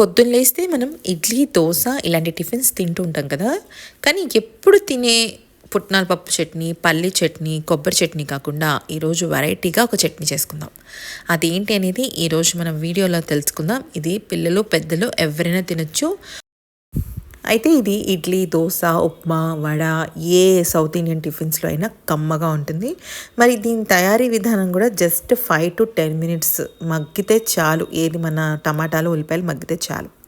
పొద్దున్న లేస్తే మనం ఇడ్లీ దోశ ఇలాంటి టిఫిన్స్ తింటూ ఉంటాం కదా. కానీ ఎప్పుడు తినే పుట్నాల పప్పు చట్నీ పల్లి చట్నీ కొబ్బరి చట్నీ కాకుండా ఈరోజు వెరైటీగా ఒక చట్నీ చేసుకుందాం. అదేంటి అనేది ఈరోజు మనం వీడియోలో తెలుసుకుందాం. ఇది పిల్లలు పెద్దలు ఎవరైనా తినొచ్చు. అయితే ఇది ఇడ్లీ దోశ ఉప్మా వడ ఏ సౌత్ ఇండియన్ టిఫిన్స్లో అయినా కమ్మగా ఉంటుంది. మరి దీని తయారీ విధానం కూడా just five to ten minutes. మగ్గితే చాలు. ఏది మన టమాటాలు ఉల్లిపాయలు మగ్గితే చాలు.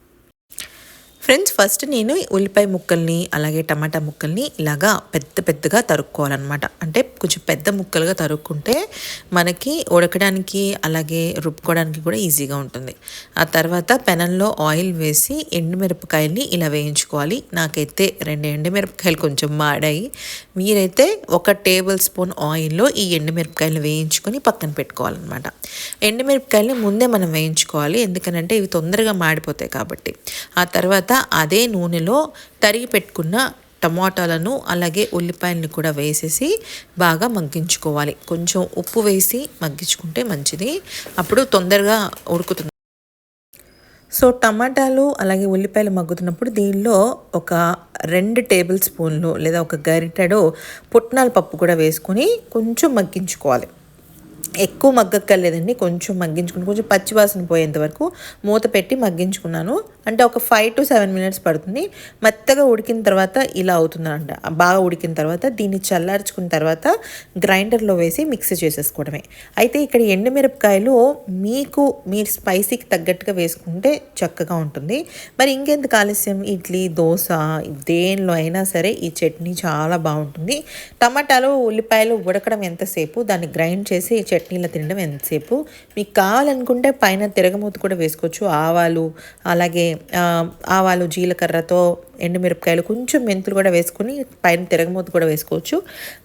ఫ్రెండ్స్ ఫస్ట్ నేను ఉల్లిపాయ ముక్కల్ని అలాగే టమాటా ముక్కల్ని ఇలాగా పెద్ద పెద్దగా తరుక్కోవాలన్నమాట. అంటే కొంచెం పెద్ద ముక్కలుగా తరుక్కుంటే మనకి ఉడకడానికి అలాగే రుబ్బుకోవడానికి కూడా ఈజీగా ఉంటుంది. ఆ తర్వాత పెనంలో ఆయిల్ వేసి ఎండుమిరపకాయల్ని ఇలా వేయించుకోవాలి. నాకైతే రెండు ఎండుమిరపకాయలు కొంచెం మాడాయి. మీరైతే ఒక టేబుల్ స్పూన్ ఆయిల్లో ఈ ఎండుమిరపకాయలు వేయించుకొని పక్కన పెట్టుకోవాలన్నమాట. ఎండుమిరపకాయలని ముందే మనం వేయించుకోవాలి. ఎందుకనంటే ఇవి తొందరగా మాడిపోతాయి కాబట్టి. ఆ తర్వాత అదే నూనెలో తరిగి పెట్టుకున్న టమాటాలను అలాగే ఉల్లిపాయలను కూడా వేసేసి బాగా మగ్గించుకోవాలి. కొంచెం ఉప్పు వేసి మగ్గించుకుంటే మంచిది. అప్పుడు తొందరగా ఉడుకుతుంది. సో టమాటాలు అలాగే ఉల్లిపాయలు మగ్గుతున్నప్పుడు దీనిలో ఒక రెండు టేబుల్ స్పూన్లు లేదా ఒక గరిటెడు పుట్నాల పప్పు కూడా వేసుకొని కొంచెం మగ్గించుకోవాలి. ఎక్కువ మగ్గక్కర్లేదండి. కొంచెం మగ్గించుకుని కొంచెం పచ్చివాసన పోయేంత వరకు మూత పెట్టి మగ్గించుకున్నాను. అంటే ఒక ఫైవ్ టు సెవెన్ మినిట్స్ పడుతుంది. మెత్తగా ఉడికిన తర్వాత ఇలా అవుతుందంట. బాగా ఉడికిన తర్వాత దీన్ని చల్లార్చుకున్న తర్వాత గ్రైండర్లో వేసి మిక్స్ చేసేసుకోవడమే. అయితే ఇక్కడ ఎండుమిరపకాయలు మీకు మీరు స్పైసీకి తగ్గట్టుగా వేసుకుంటే చక్కగా ఉంటుంది. మరి ఇంకెందుకు ఆలస్యం? ఇడ్లీ దోశ దేనిలో అయినా సరే ఈ చట్నీ చాలా బాగుంటుంది. టమాటాలు ఉల్లిపాయలు ఉడకడం ఎంతసేపు? దాన్ని గ్రైండ్ చేసి ఈ చట్నీలో తినడం ఎంతసేపు? మీకు కావాలనుకుంటే పైన తిరగమూత కూడా వేసుకోవచ్చు. ఆవాలు అలాగే ఆవాలు జీలకర్రతో ఎండుమిరపకాయలు కొంచెం మెంతులు కూడా వేసుకొని పైన తిరగమూత కూడా వేసుకోవచ్చు.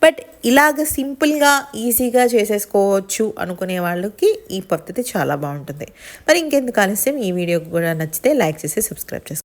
బట్ ఇలాగ సింపుల్గా ఈజీగా చేసేసుకోవచ్చు అనుకునే వాళ్ళకి ఈ పద్ధతి చాలా బాగుంటుంది. మరి ఇంకెందుకు ఆలస్యం? ఈ వీడియో కూడా నచ్చితే లైక్ చేసి సబ్స్క్రైబ్ చేసుకోండి